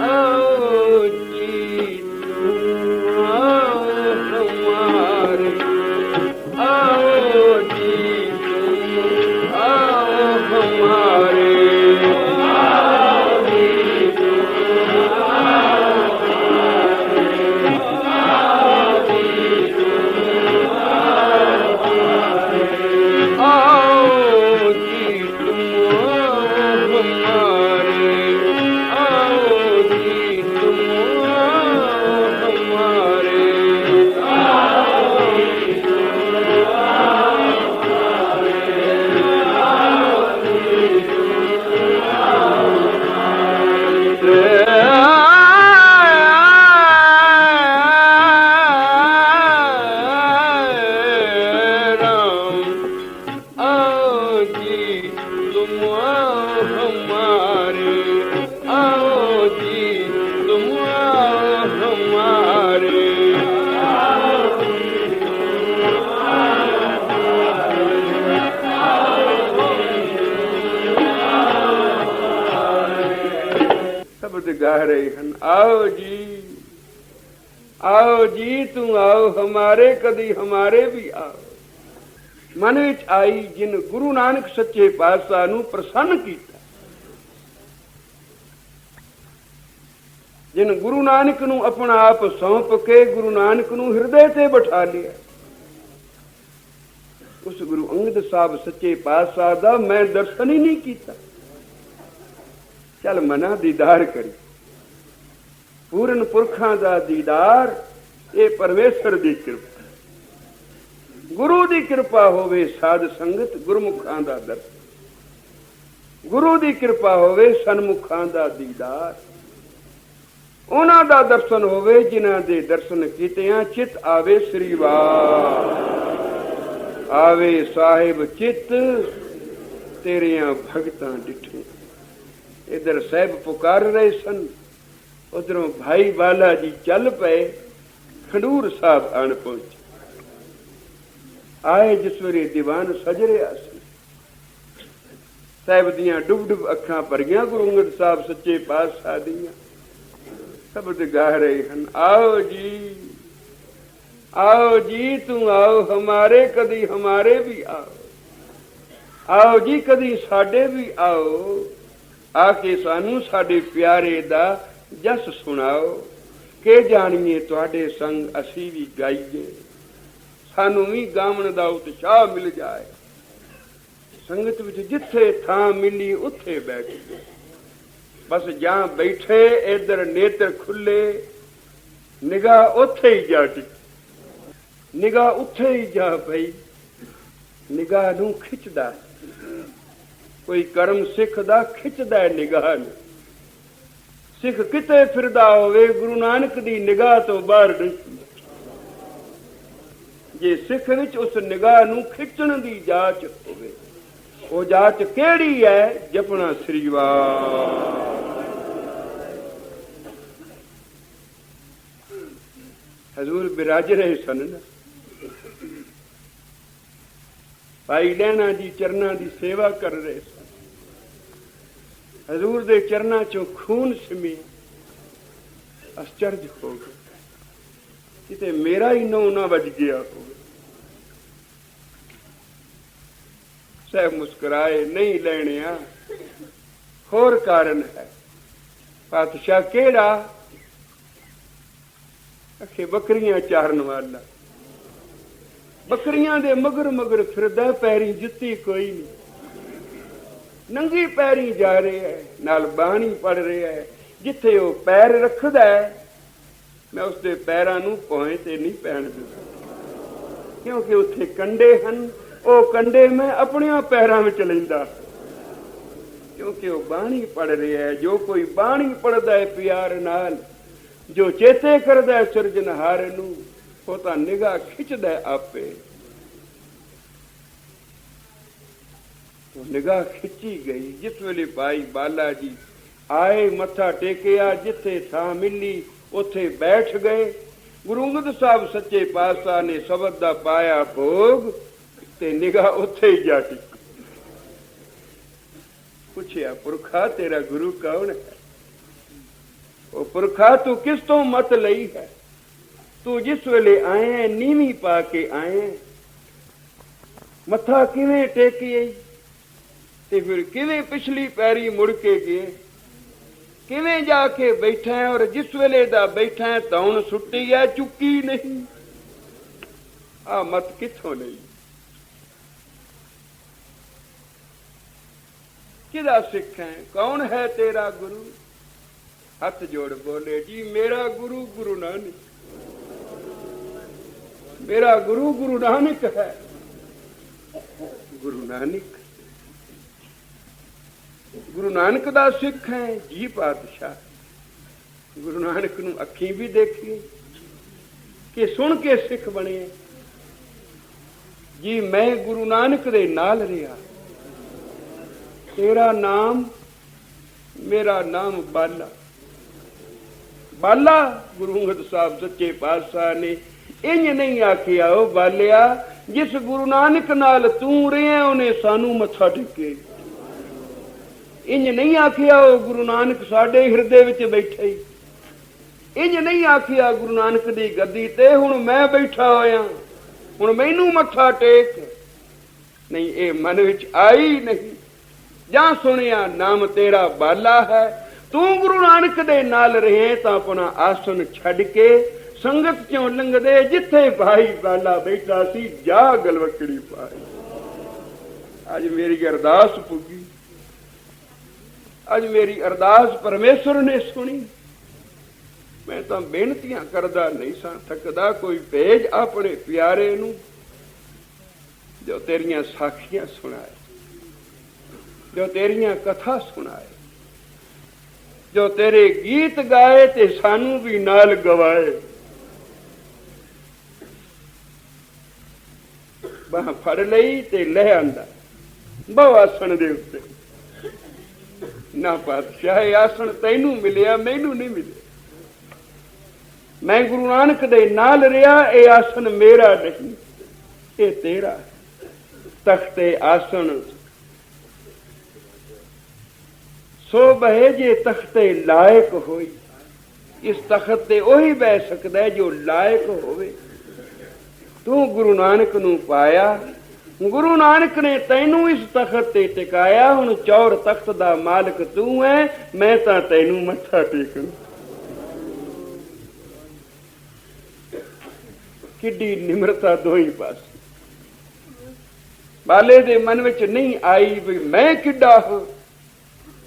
Oh. ਗਾਹ ਰਹੇ ਹਨ। ਆਓ ਜੀ। ਆਓ ਜੀ, ਤੂੰ ਆਓ, ਹਮਾਰੇ ਕਦੀ ਹਮਾਰੇ ਵੀ ਆਓ। ਮਨ ਵਿੱਚ ਆਈ ਜਿਨ ਗੁਰੂ ਨਾਨਕ ਸੱਚੇ ਪਾਤਸ਼ਾਹ ਨੂੰ ਪ੍ਰਸੰਨ ਕੀਤਾ। ਜਿਨ ਗੁਰੂ ਨਾਨਕ ਨੂੰ ਆਪਣਾ ਆਪ ਸੌਂਪ ਕੇ ਗੁਰੂ ਨਾਨਕ ਨੂੰ ਹਿਰਦੇ ਤੇ ਬਿਠਾ ਲਿਆ। ਉਸ ਗੁਰੂ ਅੰਗਦ ਸਾਹਿਬ ਸੱਚੇ ਪਾਤਸ਼ਾਹ ਦਾ ਮੈਂ ਦਰਸ਼ਨ ਹੀ ਨਹੀਂ ਕੀਤਾ। ਚਲ ਮਨਾ ਦੀਦਾਰ ਕਰੀ। ਪੂਰਨ ਪੁਰਖਾਂ ਦਾ ਦੀਦਾਰ, ਇਹ ਪਰਮੇਸ਼ਰ ਦੀ ਕਿਰਪਾ ਗੁਰੂ ਦੀ ਕਿਰਪਾ ਹੋਵੇ ਸਾਧ ਸੰਗਤ ਗੁਰਮੁਖਾਂ ਦਾ ਦਰਸ਼ਨ। ਗੁਰੂ ਦੀ ਕਿਰਪਾ ਹੋਵੇ ਸਨਮੁਖਾਂ ਦਾ ਦੀਦਾਰ। ਉਹਨਾਂ ਦਾ ਦਰਸ਼ਨ ਹੋਵੇ ਜਿਨ੍ਹਾਂ ਦੇ ਦਰਸ਼ਨ ਕੀਤਿਆਂ ਚਿਤ ਆਵੇ ਸ੍ਰੀ ਵਾਰ ਆਵੇ ਸਾਹਿਬ ਚਿਤ, ਤੇਰੀਆਂ ਭਗਤਾਂ ਡਿਠੇ ਇਧਰ ਸਾਹਿਬ ਪੁਕਾਰ ਰਹੇ ਸਨ। ਉਧਰੋਂ ਭਾਈ ਬਾਲਾ ਜੀ ਚੱਲ ਪਏ, ਖੰਡੂਰ ਸਾਹਿਬ ਆਣ ਪਹੁੰਚੇ। ਆਏ ਜਿਸ ਵੇਲੇ ਦੀਵਾਨ ਸਜ ਸੀ। ਸਾਹਿਬ ਦੀਆਂ ਡੁੱਬ ਡੁੱਬ ਅੱਖਾਂ ਭਰੀਆਂ, ਗੁਰੂ ਅੰਗਦ ਸਾਹਿਬ ਸੱਚੇ ਪਾਤਸ਼ਾਹ ਦੀਆਂ। ਸ਼ਬਦ ਗਾ ਰਹੇ ਹਨ, ਆਓ ਜੀ ਆਓ ਜੀ, ਤੂੰ ਆਓ, ਹਮਾਰੇ ਕਦੀ ਹਮਾਰੇ ਵੀ ਆਓ। ਆਓ ਜੀ, ਕਦੀ ਸਾਡੇ ਵੀ ਆਓ। ਆ ਕੇ ਸਾਨੂੰ ਸਾਡੇ ਪਿਆਰੇ ਦਾ ਜਸ ਸੁਣਾਓ, ਕੇ ਜਾਣੀਏ ਤੁਹਾਡੇ ਸੰਗ ਅਸੀਂ ਵੀ ਗਾਈਏ? ਸਾਨੂੰ ਵੀ ਗਾਵਣ ਦਾ ਉਤਸ਼ਾਹ ਮਿਲ ਜਾਏ। ਸੰਗਤ ਵਿੱਚ ਜਿੱਥੇ ਥਾਂ ਮਿਲੀ, ਉੱਥੇ ਬੈਠ ਬਸ ਜਾਂ ਬੈਠੇ, ਇਧਰ ਨੇਤਰ ਖੁੱਲੇ, ਨਿਗਾਹ ਉੱਥੇ ਹੀ ਜਾ ਟਿਕ ਨਿਗਾਹ ਉੱਥੇ ਹੀ ਜਾ ਪਈ, ਨਿਗਾਹ ਨੂੰ ਖਿੱਚਦਾ। ਕੋਈ ਕਰਮ ਸਿੱਖਦਾ ਖਿੱਚਦਾ ਨਿਗਾਹ ਨੂੰ। ਸਿੱਖ ਕਿਤੇ ਫਿਰਦਾ ਹੋਵੇ, ਗੁਰੂ ਨਾਨਕ ਦੀ ਨਿਗਾਹ ਤੋਂ ਬਾਹਰ ਨਹੀਂ ਜੇ ਸਿੱਖ ਵਿੱਚ ਉਸ ਨਿਗਾਹ ਨੂੰ ਖਿੱਚਣ ਦੀ ਜਾਚ ਹੋਵੇ, ਉਹ ਜਾਂਚ ਕਿਹੜੀ ਹੈ? ਜਪਣਾ ਸ੍ਰੀ ਵਾਰ ਹਜ਼ੂਰ ਬਿਰਾਜ ਰਹੇ ਸਨ ਨਾ। ਭਾਈ ਲੈਣਾ ਜੀ ਚਰਨਾਂ ਦੀ ਸੇਵਾ ਕਰ ਰਹੇ ਸਨ। ਹਜ਼ੂਰ ਦੇ ਚਰਨਾਂ ਚੋਂ ਖੂਨ ਸਿਮੀ ਅਸਚਰਜ ਹੋ ਗਿਆ। ਕਿਤੇ ਮੇਰਾ ਹੀ ਨੌ ਨਾ ਵੱਜ ਗਿਆ ਹੋਵੇ। ਸਹਿਬ ਮੁਸਕਰਾਏ, ਨਹੀਂ ਲੈਣਿਆ, ਹੋਰ ਕਾਰਨ ਹੈ? ਪਾਤਸ਼ਾਹ ਕਿਹੜਾ? ਅਖੇ ਬੱਕਰੀਆਂ ਚਾਰਨ ਵਾਲਾ। ਬੱਕਰੀਆਂ ਦੇ ਮਗਰ ਮਗਰ ਫਿਰਦਾ, ਪੈਰੀ ਜੁੱਤੀ ਕੋਈ ਨਹੀਂ ਨੰਗੀ ਪੈਰੀ ਜਾ ਰਿਹਾ ਹੈ ਨਾਲ ਬਾਣੀ ਪੜ ਰਿਹਾ ਹੈ ਜਿੱਥੇ ਉਹ ਪੈਰ ਰੱਖਦਾ ਹੈ ਮੈਂ ਉਸ ਦੇ ਪੈਰਾਂ ਨੂੰ ਪੋਏ ਤੇ ਨਹੀਂ ਪੈਣ ਦਿੰਦਾ। ਕਿਉਂਕਿ ਉੱਥੇ ਕੰਡੇ ਹਨ, ਉਹ ਕੰਡੇ ਮੈਂ ਆਪਣਿਆਂ ਪੈਰਾਂ ਵਿੱਚ ਲੈਂਦਾ। ਕਿਉਂਕਿ ਉਹ ਬਾਣੀ ਪੜ ਰਿਹਾ ਹੈ ਜੋ ਕੋਈ ਬਾਣੀ ਪੜਦਾ ਹੈ ਪਿਆਰ ਨਾਲ, ਜੋ ਚੇਤੇ ਕਰਦਾ ਹੈ ਸਿਰਜਣਹਾਰ ਨੂੰ, ਉਹ ਤਾਂ ਨਿਗਾਹ ਖਿੱਚਦਾ ਆਪੇ। ਨਿਗਾਹ ਖਿੱਚੀ ਗਈ, ਜਿਸ ਵੇਲੇ ਭਾਈ ਬਾਲਾ ਜੀ ਆਏ ਮੱਥਾ ਟੇਕਿਆ, ਜਿੱਥੇ ਥਾਂ ਮਿਲੀ, ਉੱਥੇ ਬੈਠ ਗਏ। ਗੁਰੂ ਅੰਗਦ ਸਾਹਿਬ ਸੱਚੇ ਪਾਤਸ਼ਾਹ ਨੇ ਸ਼ਬਦ ਦਾ ਪਾਇਆ ਭੋਗ ਤੇ ਨਿਗਾਹ ਉੱਥੇ ਹੀ ਜਾ ਪੁੱਛਿਆ, ਪੁਰਖਾ, ਤੇਰਾ ਗੁਰੂ ਕੌਣ ਹੈ? ਉਹ ਪੁਰਖਾ, ਤੂੰ ਕਿਸ ਤੋਂ ਮਤ ਲਈ ਹੈ? ਤੂੰ ਜਿਸ ਵੇਲੇ ਆਏ ਹੈ ਨੀਵੀਂ ਪਾ ਕੇ ਆਏ। ਮੱਥਾ ਕਿਵੇਂ ਟੇਕੀਏ? ਤੇ ਫਿਰ ਕਿਵੇਂ ਪਿਛਲੀ ਪੈਰੀ ਮੁੜ ਕੇ ਗਏ? ਕਿਵੇਂ ਜਾ ਕੇ ਬੈਠਾ ਔਰ ਜਿਸ ਵੇਲੇ ਦਾ ਬੈਠਾ ਤੌਣ ਸੁੱਟੀ ਹੈ, ਚੁੱਕੀ ਨਹੀਂ? ਆ ਮਤ ਕਿੱਥੋਂ ਲਈ? ਕਿਹਦਾ ਸਿੱਖ ਹੈ? ਕੌਣ ਹੈ ਤੇਰਾ ਗੁਰੂ? ਹੱਥ ਜੋੜ ਬੋਲੇ, ਜੀ ਮੇਰਾ ਗੁਰੂ ਗੁਰੂ ਨਾਨਕ। ਮੇਰਾ ਗੁਰੂ ਗੁਰੂ ਨਾਨਕ ਹੈ। ਗੁਰੂ ਨਾਨਕ। ਗੁਰੂ ਨਾਨਕ ਦਾ ਸਿੱਖ ਹੈ, ਜੀ ਪਾਤਸ਼ਾਹ। ਗੁਰੂ ਨਾਨਕ ਨੂੰ ਅੱਖੀਂ ਵੀ ਦੇਖੀ ਕਿ ਸੁਣ ਕੇ ਸਿੱਖ ਬਣੇ ਜੀ, ਮੈਂ ਗੁਰੂ ਨਾਨਕ ਦੇ ਨਾਲ ਰਿਹਾ। ਤੇਰਾ ਨਾਮ, ਮੇਰਾ ਨਾਮ ਬਾਲਾ। ਬਾਲਾ, ਗੁਰੂ ਅੰਗਦ ਸਾਹਿਬ ਸੱਚੇ ਪਾਤਸ਼ਾਹ ਨੇ ਇੰਜ ਨਹੀਂ ਆਖਿਆ, ਉਹ ਬਾਲਿਆ, ਜਿਸ ਗੁਰੂ ਨਾਨਕ ਨਾਲ ਤੂੰ ਰਿਹਾ, ਉਹਨੇ ਸਾਨੂੰ ਮੱਥਾ ਟੇਕੇ ਇੰਜ ਨਹੀਂ ਆਖਿਆ ਉਹ ਗੁਰੂ ਨਾਨਕ ਸਾਡੇ ਹਿਰਦੇ ਵਿੱਚ ਬੈਠਾ ਹੀ ਇੰਜ ਨਹੀਂ ਆਖਿਆ ਗੁਰੂ ਨਾਨਕ ਦੀ ਗੱਦੀ ਤੇ, ਹੁਣ ਮੈਂ ਬੈਠਾ ਹੋਇਆ। ਹੁਣ ਮੈਨੂੰ ਮੱਥਾ ਟੇਕ। ਨਹੀਂ, ਇਹ ਮਨ ਵਿੱਚ ਆਈ ਨਹੀਂ। ਜਾਂ ਸੁਣਿਆ, ਨਾਮ ਤੇਰਾ ਬਾਲਾ ਹੈ। ਤੂੰ ਗੁਰੂ ਨਾਨਕ ਦੇ ਨਾਲ ਰਹੇ ਤਾਂ ਆਪਣਾ ਆਸਨ ਛੱਡ ਕੇ ਸੰਗਤ ਚੋਂ ਲੰਘਦੇ, ਜਿੱਥੇ ਭਾਈ ਬਾਲਾ ਬੈਠਾ ਸੀ ਜਾ ਗਲਵਕੜੀ ਪਾਈ। ਅੱਜ ਮੇਰੀ ਅਰਦਾਸ ਪੁੱਗੀ। ਅੱਜ ਮੇਰੀ ਅਰਦਾਸ ਪਰਮੇਸ਼ਰ ਨੇ ਸੁਣੀ। ਮੈਂ ਤਾਂ ਬੇਨਤੀਆਂ ਕਰਦਾ ਨਹੀਂ ਸਾਂ, ਥੱਕਦਾ ਕੋਈ ਭੇਜ ਆਪਣੇ ਪਿਆਰੇ ਨੂੰ, ਜੋ ਤੇਰੀਆਂ ਸਾਖੀਆਂ ਸੁਣਾਏ, ਜੋ ਤੇਰੀਆਂ ਕਥਾ ਸੁਣਾਏ, ਜੋ ਤੇਰੇ ਗੀਤ ਗਾਏ ਤੇ ਸਾਨੂੰ ਵੀ ਨਾਲ ਗਵਾਏ। ਬਾਹ ਫੜ ਲਈ ਤੇ ਲੈ ਆਂਦਾ, ਬਹੁ ਦੇ ਉੱਤੇ। ਨਾ ਪਾਤਸ਼ਾਹ ਆਸਣ ਤੈਨੂੰ ਮਿਲਿਆ, ਮੈਨੂੰ ਨਹੀਂ ਮਿਲਿਆ। ਮੈਂ ਗੁਰੂ ਨਾਨਕ ਦੇ ਨਾਲ ਰਿਹਾ, ਇਹ ਆਸਣ ਮੇਰਾ ਨਹੀਂ। ਇਹ ਤੇਰਾ। ਤਖਤੇ ਆਸਣ। ਸੋ ਬਹਿ ਜੇ ਤਖਤੇ ਲਾਇਕ ਹੋਈ, ਇਸ ਤਖਤ ਤੇ ਉਹੀ ਬਹਿ ਸਕਦਾ ਜੋ ਲਾਇਕ ਹੋਵੇ। ਤੂੰ ਗੁਰੂ ਨਾਨਕ ਨੂੰ ਪਾਇਆ ਗੁਰੂ ਨਾਨਕ ਨੇ ਤੈਨੂੰ ਇਸ ਤਖਤ ਤੇ ਟਿਕਾਇਆ, ਹੁਣ ਚੌਰ ਤਖਤ ਦਾ ਮਾਲਕ ਤੂੰ ਹੈ ਮੈਂ ਤਾਂ ਤੈਨੂੰ ਮੱਥਾ ਟੇਕਣ। ਕਿੱਡੀ ਨਿਮਰਤਾ ਦੋਈ ਪਾਸੇ। ਬਾਲੇ ਦੇ ਮਨ ਵਿੱਚ ਨਹੀਂ ਆਈ ਵੀ ਮੈਂ ਕਿੱਡਾ ਹਾਂ।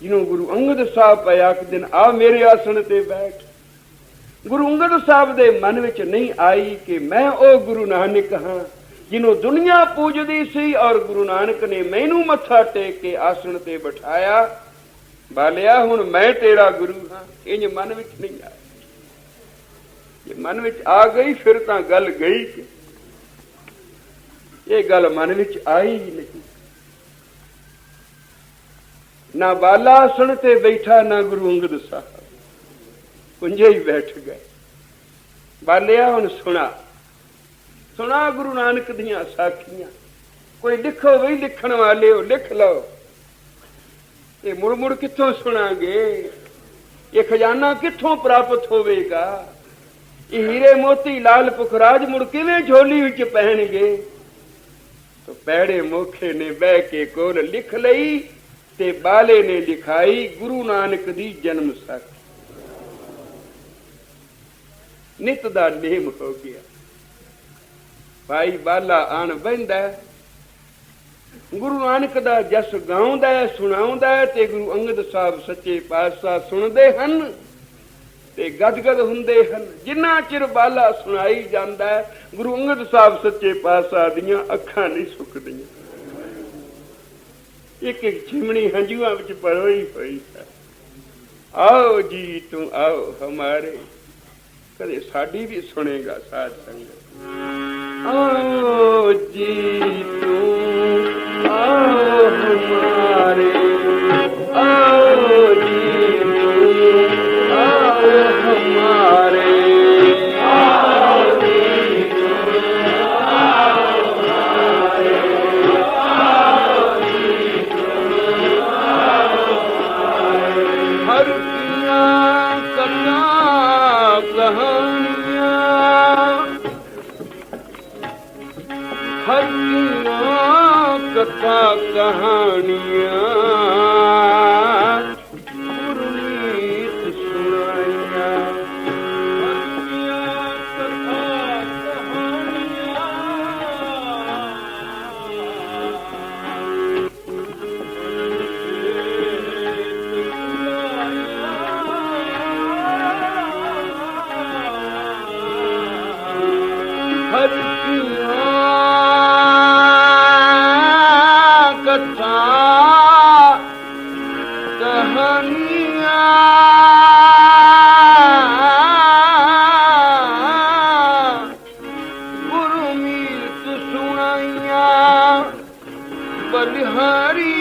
ਜਿਹਨੂੰ ਗੁਰੂ ਅੰਗਦ ਸਾਹਿਬ ਪਿਆ ਕਿ ਦਿਨ ਆ ਮੇਰੇ ਆਸਣ ਤੇ ਬੈਠ। ਗੁਰੂ ਅੰਗਦ ਸਾਹਿਬ ਦੇ ਮਨ ਵਿੱਚ ਨਹੀਂ ਆਈ ਕਿ ਮੈਂ ਉਹ ਗੁਰੂ ਨਾਨਕ ਹਾਂ। ਜਿਹਨੂੰ ਦੁਨੀਆ ਪੂਜਦੀ ਸੀ ਔਰ ਗੁਰੂ ਨਾਨਕ ਨੇ ਮੈਨੂੰ ਮੱਥਾ ਟੇਕ ਕੇ ਆਸਣ ਤੇ ਬਿਠਾਇਆ। ਬਾਲਿਆ, ਹੁਣ ਮੈਂ ਤੇਰਾ ਗੁਰੂ ਹਾਂ। ਇੰਜ ਮਨ ਵਿੱਚ ਨਹੀਂ ਆਇਆ। ਜੇ ਮਨ ਵਿੱਚ ਆ ਗਈ, ਫਿਰ ਤਾਂ ਗੱਲ ਗਈ ਇਹ ਗੱਲ ਮਨ ਵਿੱਚ ਆਈ ਨਹੀਂ। ਨਾ ਬਾਲਾ ਆਸਣ ਤੇ ਬੈਠਾ, ਨਾ ਗੁਰੂ ਅੰਗਦ ਸਾਹਿਬ। ਪੁੰਜੇ ਹੀ ਬੈਠ ਗਏ। ਬਾਲਿਆ, ਹੁਣ ਸੁਣਾ। ਸੁਣਾ ਗੁਰੂ ਨਾਨਕ ਦੀਆਂ ਸਾਖੀਆਂ। ਕੋਈ ਲਿਖੋ ਵੀ ਲਿਖਣ ਵਾਲੇ ਹੋ ਲਿਖ ਲਓ। ਇਹ ਮੁੜ ਮੁੜ ਕਿੱਥੋਂ ਸੁਣਾਂਗੇ? ਇਹ ਖਜ਼ਾਨਾ ਕਿੱਥੋਂ ਪ੍ਰਾਪਤ ਹੋਵੇਗਾ? ਇਹ ਹੀਰੇ ਮੋਤੀ ਲਾਲ ਪੁਖਰਾਜ ਮੁੜ ਕਿਵੇਂ ਝੋਲੀ ਵਿੱਚ ਪਹਿਣਗੇ ਤੋ ਪੈੜੇ ਮੋਖੇ ਨੇ ਬਹਿ ਕੇ ਕੋਲ ਲਿਖ ਲਈ ਤੇ ਬਾਲੇ ਨੇ ਲਿਖਾਈ ਗੁਰੂ ਨਾਨਕ ਦੀ ਜਨਮ ਸਾਖੀ। ਨਿਤ ਦਾ ਨੇਮ ਹੋ ਗਿਆ। ਭਾਈ ਬਾਲਾ ਆਣ ਬੈੰਦਾ ਗੁਰੂ ਨਾਨਕ ਦਾ ਜਸ ਗਾਉਂਦਾ ਸੁਣਾਉਂਦਾ ਤੇ ਗੁਰੂ ਅੰਗਦ ਸਾਹਿਬ ਸੱਚੇ ਪਾਤਸ਼ਾਹ ਸੁਣਦੇ ਹਨ ਤੇ ਗਦਗਦ ਹੁੰਦੇ ਹਨ। ਜਿੰਨਾ ਚਿਰ ਬਾਲਾ ਸੁਣਾਈ ਜਾਂਦਾ ਗੁਰੂ ਅੰਗਦ ਸਾਹਿਬ ਸੱਚੇ ਪਾਤਸ਼ਾਹ ਦੀਆਂ ਅੱਖਾਂ ਨਹੀਂ ਸੁੱਕਦੀਆਂ। ਇੱਕ ਇੱਕ ਚਿਮਣੀ ਹੰਝੂਆਂ ਵਿੱਚ ਪਰੋਈ ਹੋਈ ਹੈ। ਆਓ ਜੀ, ਤੂੰ ਆਓ ਹਮਾਰੇ। ਕਦੇ ਸਾਡੀ ਵੀ ਸੁਣੇਗਾ ਸਾਧ ਸੰਗਤ। जी मारे বলহারি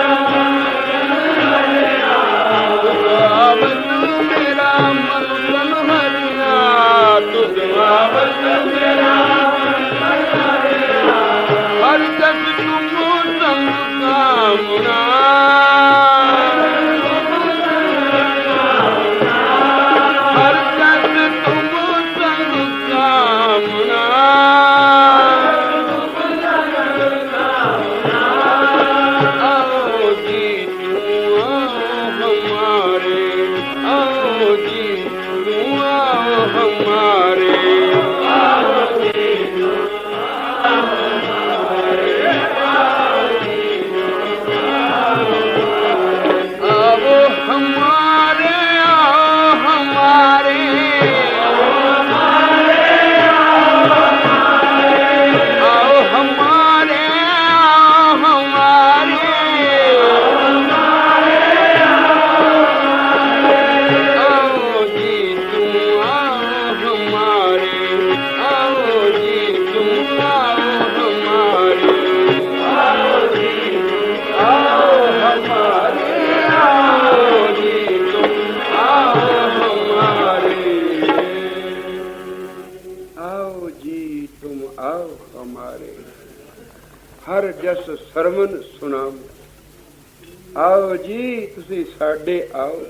ਸਾਡੇ ਆਓ।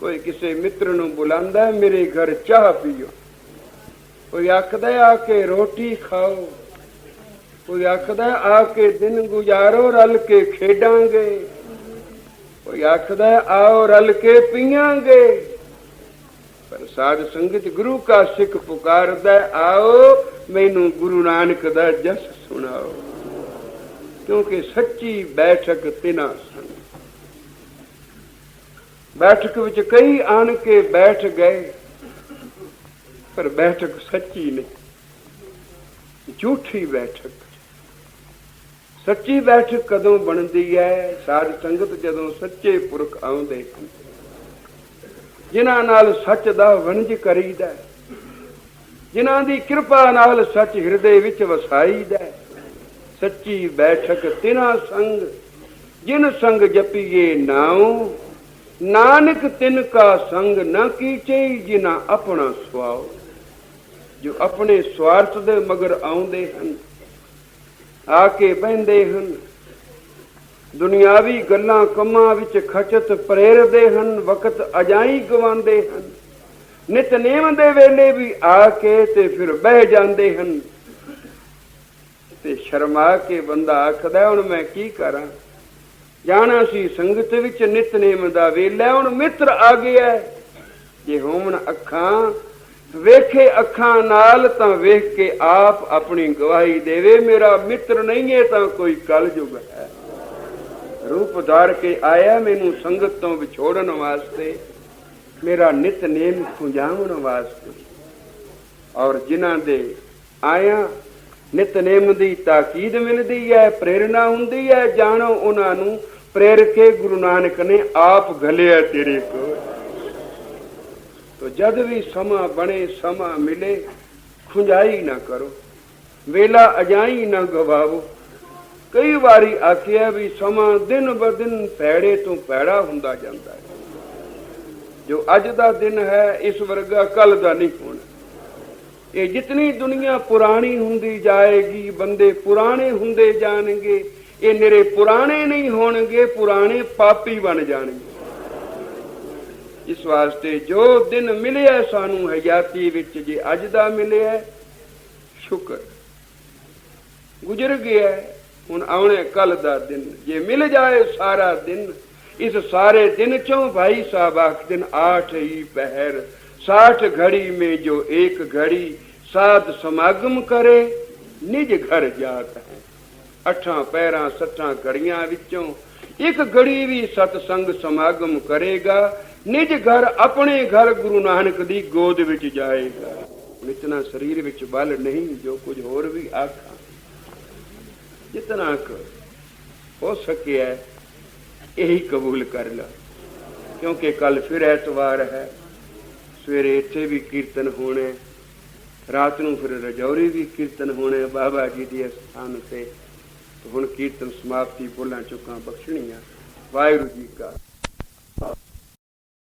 ਕੋਈ ਕਿਸੇ ਮਿੱਤਰ ਨੂੰ ਬੁਲਾਉਂਦਾ ਮੇਰੇ ਘਰ ਚਾਹ ਪੀਓ। ਕੋਈ ਆਖਦਾ ਆ ਕੇ ਰੋਟੀ ਖਾਓ। ਕੋਈ ਆਖਦਾ ਆ ਕੇ ਦਿਨ ਗੁਜ਼ਾਰੋ, ਰਲ ਕੇ ਖੇਡਾਂਗੇ। ਕੋਈ ਆਖਦਾ ਆਓ, ਰਲ ਕੇ ਪੀਆਂਗੇ ਪਰ ਸਾਧ ਸੰਗਤ ਗੁਰੂ ਕਾ ਸਿੱਖ ਪੁਕਾਰਦਾ ਆਓ, ਮੈਨੂੰ ਗੁਰੂ ਨਾਨਕ ਦਾ ਜਸ ਸੁਣਾਓ। ਕਿਉਂਕਿ ਸੱਚੀ ਬੈਠਕ ਤਿਨਾ ਸੰਗ ਬੈਠਕ ਵਿੱਚ ਕਈ ਆਣ ਕੇ ਬੈਠ ਗਏ ਪਰ ਬੈਠਕ ਸੱਚੀ ਨਹੀਂ। ਝੂਠੀ ਬੈਠਕ। ਸੱਚੀ ਬੈਠਕ ਕਦੋਂ ਬਣਦੀ ਹੈ? ਸਾਧ ਸੰਗਤ ਜਦੋਂ ਸੱਚੇ ਪੁਰਖ ਆਉਂਦੇ ਹਨ। ਜਿਨ੍ਹਾਂ ਨਾਲ ਸੱਚ ਦਾ ਵਣਜ ਕਰੀਦਾ ਹੈ, ਜਿਨ੍ਹਾਂ ਦੀ ਕਿਰਪਾ ਨਾਲ ਸੱਚ ਹਿਰਦੇ ਵਿੱਚ ਵਸਾਈਦਾ ਹੈ। ਸੱਚੀ ਬੈਠਕ ਤਿਨਾ ਸੰਗ ਜਿਨ ਸੰਗ ਜਪੀਏ ਨਾਉ ਨਾਨਕ ਤਿਨ ਕਾ ਸੰਗ ਨਾ ਕੀਚੇ ਜਿਨਾ ਆਪਣਾ ਸੁਆਉ। ਜੋ ਆਪਣੇ ਸਵਾਰਥ ਦੇ ਮਗਰ ਆਉਂਦੇ ਹਨ ਆ ਕੇ ਬਹਿੰਦੇ ਹਨ। ਦੁਨਿਆਵੀ ਗੱਲਾਂ ਕੰਮਾਂ ਵਿੱਚ ਖਚਤ ਪ੍ਰੇਰਦੇ ਹਨ, ਵਕਤ ਅਜਾਈ ਗਵਾਉਂਦੇ ਹਨ। ਨਿਤਨੇਮ ਦੇ ਵੇਲੇ ਵੀ ਆ ਕੇ ਤੇ ਫਿਰ ਬਹਿ ਜਾਂਦੇ ਹਨ। ਤੇ ਸ਼ਰਮਾ ਕੇ ਬੰਦਾ ਆਖਦਾ ਹੁਣ ਮੈਂ ਕੀ ਕਰਾਂ? ਜਾਣਾ ਸੀ, ਸੰਗਤ ਵਿੱਚ ਨਿਤਨੇਮ ਦਾ ਵੇਲਾ, ਹੁਣ ਮਿੱਤਰ ਆ ਗਿਆ ਜੇ ਹੋਮਣ ਅੱਖਾਂ, ਵੇਖੇ ਅੱਖਾਂ ਨਾਲ, ਤਾਂ ਵੇਖ ਕੇ ਆਪ ਆਪਣੀ ਗਵਾਹੀ ਦੇਵੇ। ਮੇਰਾ ਮਿੱਤਰ ਨਹੀਂ ਹੈ, ਤਾਂ ਕੋਈ ਕਲਯੁਗ ਹੈ। ਰੂਪ ਧਾਰ ਕੇ ਆਇਆ ਮੈਨੂੰ ਸੰਗਤ ਤੋਂ ਵਿਛੋੜਨ ਵਾਸਤੇ। ਮੇਰਾ ਨਿਤਨੇਮ ਖੁੰਝਾਉਣ ਵਾਸਤੇ। ਔਰ ਜਿਨ੍ਹਾਂ ਦੇ ਆਇਆ ਨਿਤਨੇਮ ਦੀ ਤਾਕੀਦ ਮਿਲਦੀ ਹੈ, ਪ੍ਰੇਰਣਾ ਹੁੰਦੀ ਹੈ, ਜਾਣੋ ਉਹਨਾਂ ਨੂੰ ਪ੍ਰੇਰ ਕੇ ਗੁਰੂ ਨਾਨਕ ਨੇ ਆਪ ਘਲਿਆ ਤੇਰੇ ਕੋਲ। ਤੋ ਜਦ ਵੀ ਸਮਾਂ ਬਣੇ, ਸਮਾਂ ਮਿਲੇ, ਖੁੰਝਾਈ ਨਾ ਕਰੋ। ਵੇਲਾ ਅਜਾਈ ਨਾ ਗਵਾਵੋ। ਕਈ ਵਾਰੀ ਆਖਿਆ ਵੀ ਸਮਾਂ ਦਿਨ ਬ ਦਿਨ ਪੈੜੇ ਤੋਂ ਪੈੜਾ ਹੁੰਦਾ ਜਾਂਦਾ ਹੈ। ਜੋ ਅੱਜ ਦਾ ਦਿਨ ਹੈ, ਇਸ ਵਰਗਾ ਕੱਲ ਦਾ ਨਹੀਂ ਹੋਣਾ। ਇਹ ਜਿਤਨੀ ਦੁਨੀਆ ਪੁਰਾਣੀ ਹੁੰਦੀ ਜਾਏਗੀ, ਬੰਦੇ ਪੁਰਾਣੇ ਹੁੰਦੇ ਜਾਣਗੇ ਇਹ ਨਿਰੇ ਪੁਰਾਣੇ ਨਹੀਂ ਹੋਣਗੇ, ਪੁਰਾਣੇ ਪਾਪੀ ਬਣ ਜਾਣਗੇ। ਇਸ ਵਾਸਤੇ ਜੋ ਦਿਨ ਮਿਲਿਆ, ਸਾਨੂੰ ਹਯਾਤੀ ਵਿੱਚ ਜੇ ਅੱਜ ਦਾ ਮਿਲਿਆ, ਸ਼ੁਕਰ। ਗੁਜ਼ਰ ਗਿਆ, ਹੁਣ ਆਉਣੇ ਕੱਲ ਦਾ ਦਿਨ। ਜੇ ਮਿਲ ਜਾਏ ਸਾਰਾ ਦਿਨ, ਇਸ ਸਾਰੇ ਦਿਨ ਚੋਂ ਭਾਈ ਸਾਹਿਬ ਆਖਦੇ ਨੇ, ਆਠ ਹੀ ਪਹਿਰ 60 ਘੜੀ ਮੇ ਜੋ ਇੱਕ ਘੜੀ, ਸਾਧ ਸਮਾਗਮ ਕਰੇ, ਨਿਜ ਘਰ ਜਾਤ। ਅਠਾਂ ਪੈਰਾਂ ਸੱਠਾਂ ਘੜੀਆਂ ਵਿੱਚੋਂ ਇੱਕ ਘੜੀ ਵੀ ਸਤਸੰਗ ਸਮਾਗਮ ਕਰੇਗਾ, ਨਿਜ ਘਰ ਆਪਣੇ ਘਰ ਗੁਰੂ ਨਾਨਕ ਦੀ ਗੋਦ ਵਿੱਚ ਜਾਏਗਾ। ਇਤਨਾ ਸਰੀਰ ਵਿੱਚ ਬਲ ਨਹੀਂ, ਜੋ ਕੁਝ ਹੋਰ ਵੀ ਆਖਾਂ। ਜਿਤਨਾ ਕੁ ਹੋ ਸਕਿਆ, ਇਹੀ ਕਬੂਲ ਕਰ ਲਾ। ਕਿਉਂਕਿ ਕੱਲ ਫਿਰ ਐਤਵਾਰ ਹੈ, ਸਵੇਰੇ ਇੱਥੇ ਵੀ ਕੀਰਤਨ ਹੋਣਾ ਰਾਤ ਨੂੰ ਫਿਰ ਰਜੌਰੀ ਵੀ ਕੀਰਤਨ ਹੋਣਾ ਬਾਬਾ ਜੀ ਦੇ ਸਥਾਨ ਤੇ। ਹੁਣ ਕੀਰਤਨ ਸਮਾਪਤੀ ਬੋਲਾਂ ਚੁੱਕਾਂ ਬਖਸ਼ਣੀਆਂ। ਵਾਹਿਗੁਰੂ ਜੀ ਕਾ